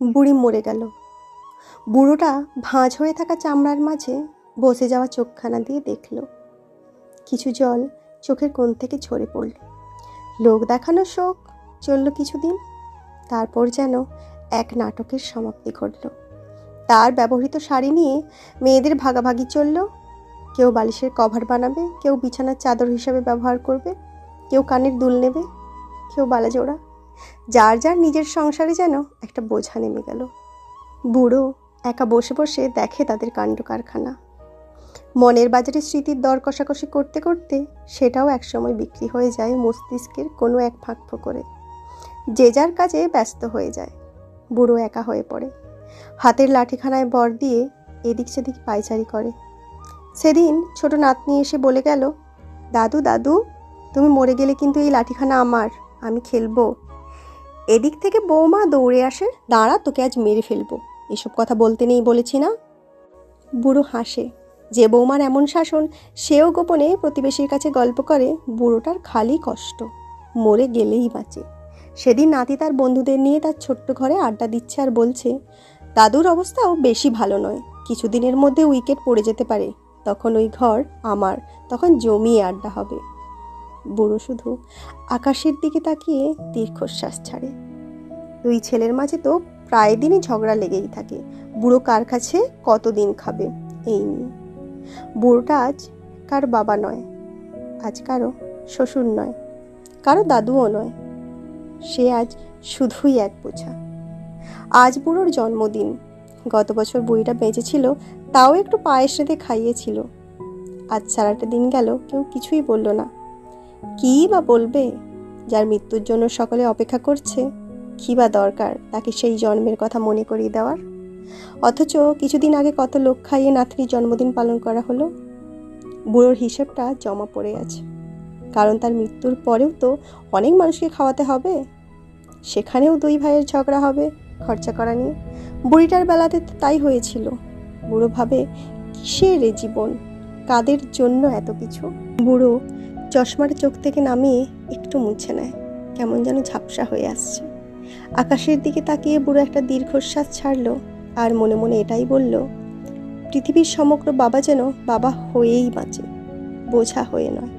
বুড়ি মরে গেল। বুড়োটা ভাঁজ হয়ে থাকা চামড়ার মাঝে বসে যাওয়া চোখখানা দিয়ে দেখল। কিছু জল চোখের কোণ থেকে ঝরে পড়ল। লোক দেখানো শোক চলল কিছুদিন, তারপর যেন এক নাটকের সমাপ্তি ঘটল। তার ব্যবহৃত শাড়ি নিয়ে মেয়েদের ভাগাভাগি চলল। কেউ বালিশের কভার বানাবে, কেউ বিছানার চাদর হিসাবে ব্যবহার করবে, কেউ কানের দুল নেবে, কেউ বালাজোড়া যার যার নিজের সংসারে যেন একটা বোঝা নেমে গেল। বুড়ো একা বসে বসে দেখে তাদের কাণ্ড কারখানা। মনের বাজারে স্মৃতির দর কষাকষি করতে করতে সেটাও একসময় বিক্রি হয়ে যায় মস্তিষ্কের কোনো এক ফাঁক ফোকরে। যে যার কাজে ব্যস্ত হয়ে যায়, বুড়ো একা হয়ে পড়ে। হাতের লাঠিখানায় বর দিয়ে এদিক সেদিক পায়চারি করে। সেদিন ছোট নাতনি এসে বলে গেল, দাদু দাদু, তুমি মরে গেলে কিন্তু এই লাঠিখানা আমার, আমি খেলব। এদিক থেকে বৌমা দৌড়ে আসে, দাঁড়া, তোকে আজ মেরে ফেলব। এসব কথা বলতে নেই বলেছি না। বুড়ো হাসে, যে বৌমার এমন শাসন, সেও গোপনে প্রতিবেশীর কাছে গল্প করে, বুড়োটার খালি কষ্ট, মরে গেলেই বাঁচে। সেদিন নাতি তার বন্ধুদের নিয়ে তার ছোট্ট ঘরে আড্ডা দিচ্ছে আর বলছে, দাদুর অবস্থাও বেশি ভালো নয়, কিছুদিনের মধ্যে উইকেট পড়ে যেতে পারে, তখন ওই ঘর আমার, তখন জমিয়ে আড্ডা হবে। বুড়ো শুধু আকাশের দিকে তাকিয়ে দীর্ঘশ্বাস ছাড়ে। দুই ছেলের মাঝে তো প্রায় দিনই ঝগড়া লেগেই থাকে। বুড়ো কার কাছে কতদিন খাবে, এই নিয়ে। বুড়োটা আজ কার বাবা নয়, আজ কারও শ্বশুর নয়, কারও দাদুও নয়। সে আজ শুধুই এক বোঝা। আজ বুড়োর জন্মদিন। গত বছর বুড়িটা বেঁচেছিল, তাও একটু পায়েস রেঁধে খাইয়েছিল। আজ সারাটা দিন গেল, কেউ কিছুই বলল না। কী বা বলবে? যার মৃত্যুর জন্য সকলে অপেক্ষা করছে, কী বা দরকার তাকে সেই জন্মের কথা মনে করিয়ে দেওয়ার? অথচ কিছুদিন আগে কত লোক খাইয়ে নাতনির জন্মদিন পালন করা হলো। বুড়োর হিসেবটা জমা পড়ে আছে। কারণ তার মৃত্যুর পরেও তো অনেক মানুষকে খাওয়াতে হবে। সেখানেও দুই ভাইয়ের ঝগড়া হবে, খরচা করা নিয়ে। বুড়িটার বেলাতে তাই হয়েছিল। বুড়ো ভাবে, কিসের এ জীবন? কাদের জন্য এত কিছু? বুড়ো চশমাটা চোখ থেকে নামিয়ে একটু মুছে নেয়। কেমন যেন ঝাপসা হয়ে আসছে। আকাশের দিকে তাকিয়ে বুড়ো একটা দীর্ঘশ্বাস ছাড়লো আর মনে মনে এটাই বলল, পৃথিবীর সমগ্র বাবা যেন বাবা হয়েই বাঁচে। বোঝা হয়ে নয়।